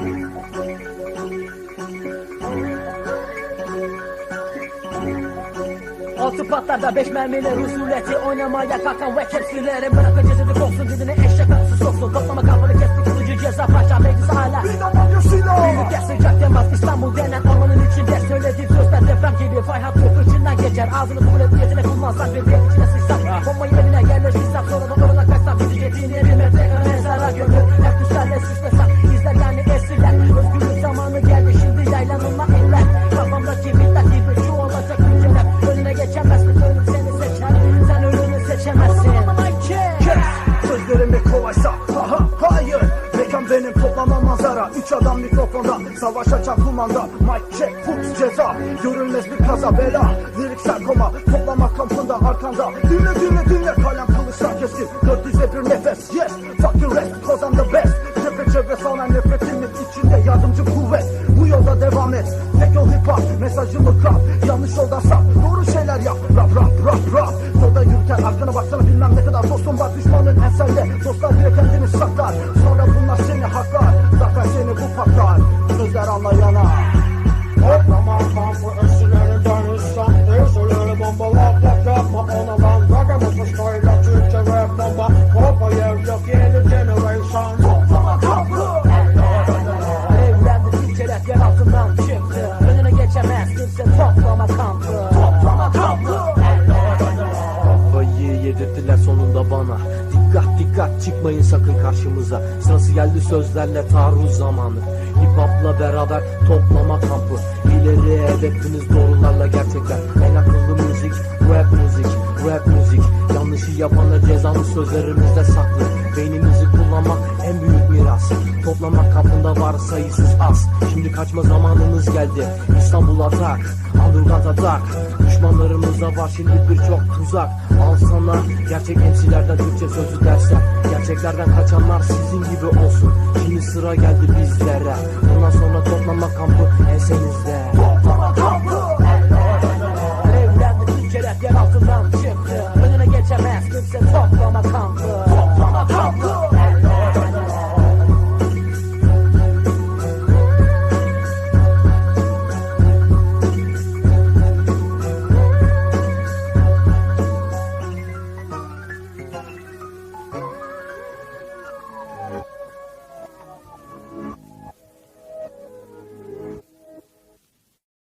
Altı patlar da beş mermiler usuleti Oynamaya kalkan ve kepsileri Bırakın cesedi koksun dizine eşek arası soksun. Toplama kafanı kestik kılıcı ceza paşa meclisi hala. Büyük esircek demez İstanbul denen ormanın içinde. Söylediğim sözler deprem gibi fay hattı içinden geçer. Ağzını kabul et niyetine kullansak ve bir içine sıçsak ah. Bombayı evine yerleştirsem sonra da orada kaçsam Bizi yediğin evi metre kadar mezara gömür Hep düşlerle suçlasın adam mikrofonda Savaş açan kumanda. Mic check full ceza. Görülmez bir kaza bela. Liriksel koma Toplama kampında arkanda. Dinle dinle dinle. Kalem kılıçlar keskin. Dört yüze bir nefes Yes. Fuck the rest Cause I'm the best. Cephe çevre sana nefretimin içinde Yardımcı kuvvet. Bu yolda devam et. Tek yol hip hop Mesajımı kap Yanlış yoldan sap Doğru şeyler yap. Rap rap rap rap. Yolda yürürken arkana baksana bilmem ne kadar dostum var. Düşmanın ensende Dostlar çıkmayın sakın karşımıza. Sırası geldi sözlerle taarruz zamanı. Hip hopla beraber toplama kampı. İleri hedefiniz doğrularla gerçekler. En akıllı müzik rap müzik Rap müzik. Yanlışı yapana cezanı sözlerimizde saklı. Beyninizi kullanmak en büyük miras. Toplama kapında var sayısız az. Şimdi kaçma zamanımız geldi. İstanbul atak Underground atak Düşmanlarımızda var şimdi birçok tuzak. Al sana gerçek MC'lerden Türkçe sözü dersler Gerçeklerden kaçanlar sizin gibi olsun. Şimdi sıra geldi bizlere